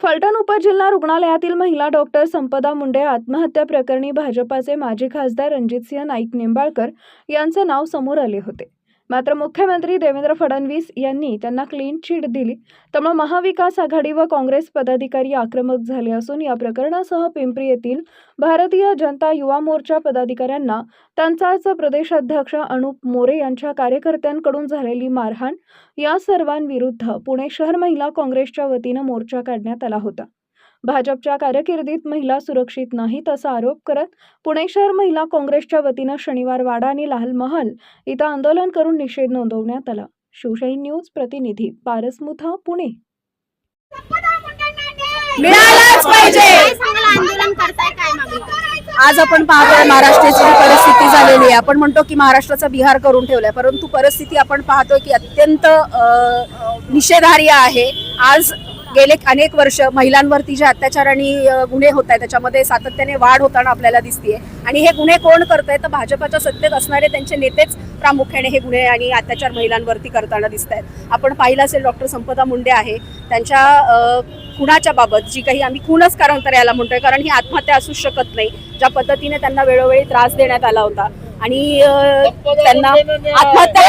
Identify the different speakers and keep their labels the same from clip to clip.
Speaker 1: फलटण उपजिल्हा रुग्णालयातील महिला डॉक्टर संपदा मुंडे आत्महत्या प्रकरणी भाजपाचे माजी खासदार रणजितसिंह नाईक निंबाळकर यांचं नाव समोर आले होते. मात्र मुख्यमंत्री देवेंद्र फडणवीस यांनी त्यांना क्लीन चिट दिली. त्यामुळे महाविकास आघाडी व काँग्रेस पदाधिकारी आक्रमक झाले असून या प्रकरणासह पिंपरी येथील भारतीय जनता युवा मोर्चा पदाधिकाऱ्यांना त्यांचाच प्रदेशाध्यक्ष अनुप मोरे यांच्या कार्यकर्त्यांकडून झालेली मारहाण या सर्वांविरुद्ध पुणे शहर महिला काँग्रेसच्या वतीनं मोर्चा काढण्यात आला होता. भाजपच्या कारकिर्दीत महिला सुरक्षित नाहीत असा आरोप करत पुणे शहर महिला काँग्रेसच्या वतीनं शनिवार वाडा आणि लाल महल इथं आंदोलन करून निषेध नोंदवण्यात आला. शिवशाही न्यूज प्रतिनिधी पारस मुथा पुणे.
Speaker 2: मिळालाच पाहिजे. आज आपण पाहतोय महाराष्ट्राची जी परिस्थिती झालेली आहे. आपण म्हणतो की महाराष्ट्राचा बिहार करून ठेवलाय परंतु परिस्थिती आपण पाहतोय की अत्यंत निषेधार्य आहे. आज गेले अनेक वर्ष महिलांवरती जे अत्याचार आणि गुन्हे होत आहेत त्याच्यामध्ये सातत्याने वाढ होताना आपल्याला दिसतीये. आणि हे गुन्हे कोण करतंय तर भाजपाच्या सत्तेत असणारे त्यांचे नेतेच प्रामुख्याने हे गुन्हे आणि अत्याचार महिलांवरती करताना दिसत आहेत आपण पाहिलं असेल डॉक्टर संपदा मुंडे आहे. त्यांच्या खुणाच्या बाबत जी काही आम्ही खूनच कारण तर याला म्हणतोय कारण ही आत्महत्या असू शकत नाही. ज्या पद्धतीने त्यांना वेळोवेळी त्रास देण्यात आला होता. आणि त्यांना आत्महत्या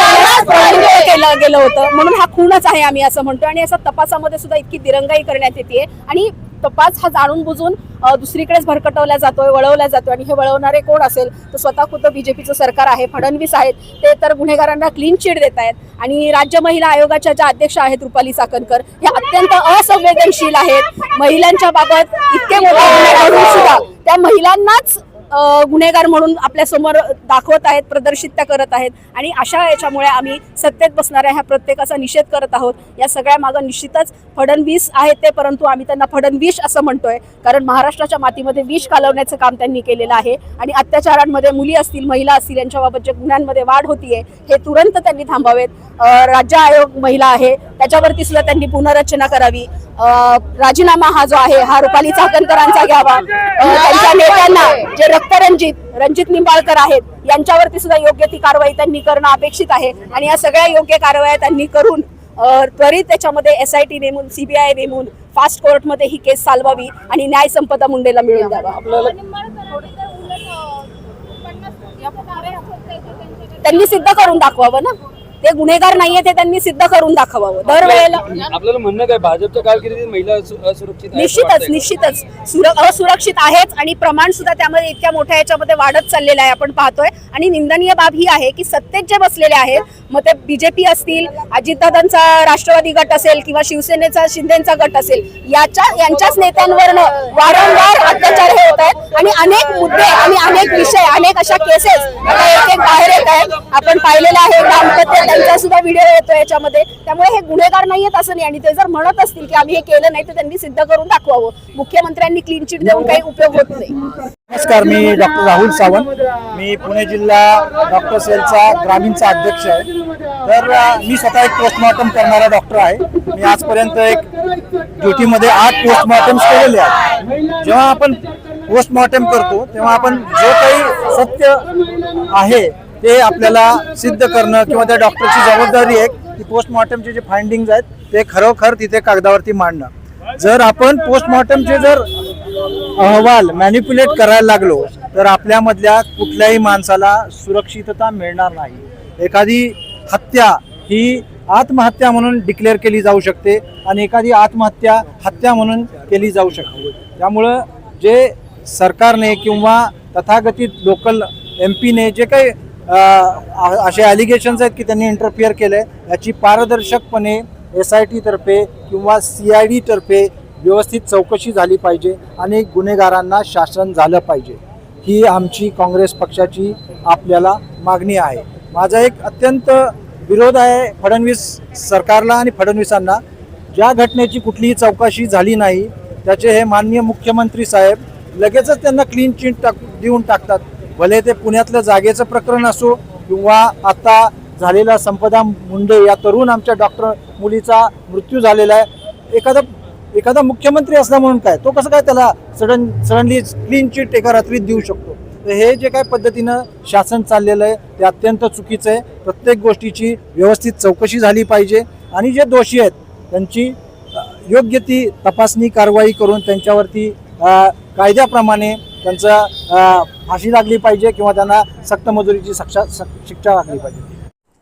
Speaker 2: केलं गेलं होतं. म्हणून हा खूनच आहे आम्ही असं म्हणतो आणि असं तपासामध्ये सुद्धा इतकी दिरंगाई करण्यात येते. आणि तपास हा जाणून बुजून दुसरीकडेच भरकटवला जातोय वळवला जातोय. आणि हे वळवणारे कोण असेल? तर स्वतः खुद्द बीजेपीचं सरकार आहे फडणवीस आहेत. ते तर गुन्हेगारांना क्लीन चिट देत आहेत. आणि राज्य महिला आयोगाच्या ज्या अध्यक्ष आहेत रुपाली चाकणकर हे अत्यंत असंवेदनशील आहेत. महिलांच्या बाबत इतके मोठे गुन्हे सुद्धा त्या महिलांनाच गुन्हेगार म्हणून आपल्यासमोर दाखवत आहेत प्रदर्शित त्या करत आहेत. आणि अशा याच्यामुळे आम्ही सत्तेत बसणाऱ्या ह्या प्रत्येकाचा निषेध करत आहोत. या सगळ्या मागं निश्चितच फडणवीस आहेत ते परंतु आम्ही त्यांना फडणवीस असं म्हणतोय. कारण महाराष्ट्राच्या मातीमध्ये विष कालवण्याचं काम त्यांनी केलेलं आहे. आणि अत्याचारांमध्ये मुली असतील महिला असतील यांच्याबाबत जे गुन्ह्यांमध्ये वाढ होतीये हे तुरंत त्यांनी थांबावेत. राज्य आयोग महिला आहे त्याच्यावरती सुद्धा त्यांनी पुनर्रचना करावी. राजीनामा हा जो आहे हा रुपाली चाकणकरांचा घ्यावा. त्यांच्या नेत्यांना जे रक्तरंजित रणजित निंबाळकर आहेत. यांच्यावरती सुद्धा योग्य ती कारवाई त्यांनी करणं अपेक्षित आहे. आणि या सगळ्या योग्य कारवाया त्यांनी करून त्वरित त्याच्यामध्ये एस आय टी नेमून सीबीआय नेमून फास्ट कोर्टमध्ये ही केस चालवावी आणि न्याय संपदा मुंडेला मिळून द्यावा. त्यांनी सिद्ध करून दाखवावं ना? ते गुन्हेगार नाहीये ते त्यांनी सिद्ध करून दाखवावं. दरवेळेला
Speaker 3: आपल्याला म्हणणं काय भाजपच्या कारकिर्दीत महिला असु- असुरक्षित
Speaker 2: निश्चितच? निश्चितच. सुर- असुरक्षित आहेच आणि प्रमाण सुद्धा त्यामध्ये इतक्या मोठ्या याच्यामध्ये वाढत चाललेलं आहे आपण पाहतोय. आणि निंदनीय बाब ही आहे की सत्तेत जे बसलेले आहेत मग ते बीजेपी असतील अजितदादांचा राष्ट्रवादी गट असेल किंवा शिवसेनेचा शिंदेचा गट असेल याच्या यांच्याच नेत्यांवर वारंवार अत्याचार हे होत आहेत. आणि अनेक मुद्दे आणि अनेक विषय अनेक अशा केसेस आता एक एक बाहेर येत आहेत. आपण पाहिलेलं आहे दाम्पत्य त्यांचा सुद्धा व्हिडिओ येतो याच्यामध्ये. त्यामुळे हे गुन्हेगार नाही आहेत असं नाही. आणि ते जर म्हणत असतील की आम्ही हे केलं नाही तर त्यांनी सिद्ध करून दाखवावं. मुख्यमंत्र्यांनी क्लीन चिट देऊन काही उपयोग होत नाही.
Speaker 4: नमस्कार मी डॉक्टर राहुल सावंत. मी पुणे जिल्हा डॉक्टर सेलचा ग्रामीणचा अध्यक्ष आहे. तर मी स्वतः एक पोस्टमॉर्टम करणारा डॉक्टर आहे. मी आजपर्यंत एक ड्युटीमध्ये आठ पोस्टमॉर्टम केलेले आहेत. जेव्हा आपण पोस्टमॉर्टम करतो तेव्हा आपण जे काही सत्य आहे ते आपल्याला सिद्ध करणं किंवा त्या डॉक्टरची जबाबदारी आहे की पोस्टमॉर्टमचे जे फाइंडिंग्ज आहेत ते खरोखर तिथे कागदावरती मांडणं. जर आपण पोस्टमॉर्टमचे जर अहवाल मॅनिप्युलेट करायला लागलो तर आपल्यामधल्या कुठल्याही माणसाला सुरक्षितता मिळणार नाही. एखादी हत्या ही आत्महत्या म्हणून डिक्लेअर केली जाऊ शकते आणि एखादी आत्महत्या हत्या म्हणून केली जाऊ शकते. त्यामुळं जे सरकारने किंवा तथागतित लोकल एम पीने जे काही असे ॲलिगेशन्स आहेत की त्यांनी इंटरफिअर केलं आहे याची पारदर्शकपणे एस आय टीतर्फे किंवा सी आय डीतर्फे व्यवस्थित चौकशी झाली पाहिजे आणि गुन्हेगारांना शासन झालं पाहिजे. ही आमची काँग्रेस पक्षाची आपल्याला मागणी आहे. माझा एक अत्यंत विरोध आहे फडणवीस सरकारला आणि फडणवीसांना. ज्या घटनेची कुठलीही चौकशी झाली नाही त्याचे हे माननीय मुख्यमंत्री साहेब लगेचच त्यांना क्लीन चिट टाक देऊन टाकतात. भले ते पुण्यातलं जागेचं प्रकरण असो किंवा आता झालेला संपदा मुंडे या तरुण आमच्या डॉक्टर मुलीचा मृत्यू झालेला आहे. एखादा एखादा मुख्यमंत्री असला म्हणून काय? तो कसं काय त्याला सडन सडनली क्लीन चिट एका रात्रीत देऊ शकतो? तर हे जे काय पद्धतीनं शासन चाललेलं आहे ते अत्यंत चुकीचं आहे. प्रत्येक गोष्टीची व्यवस्थित चौकशी झाली पाहिजे. आणि जे दोषी आहेत त्यांची योग्य ती तपासणी कारवाई करून त्यांच्यावरती कायद्याप्रमाणे त्यांचं फाशी लागली पाहिजे किंवा त्यांना सक्त मजुरीची शिक्षा शिक्षा लागली पाहिजे.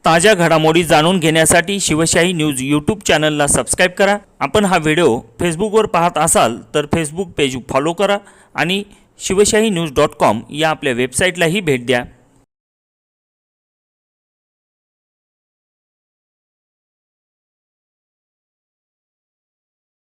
Speaker 5: ताज्या घडामोडी जाणून घेण्यासाठी शिवशाही न्यूज यूट्यूब चॅनलला सबस्क्राईब करा. आपण हा व्हिडिओ फेसबुकवर पाहत असाल तर फेसबुक पेज फॉलो करा आणि शिवशाही न्यूज डॉट कॉम या आपल्या वेबसाईटलाही भेट द्या.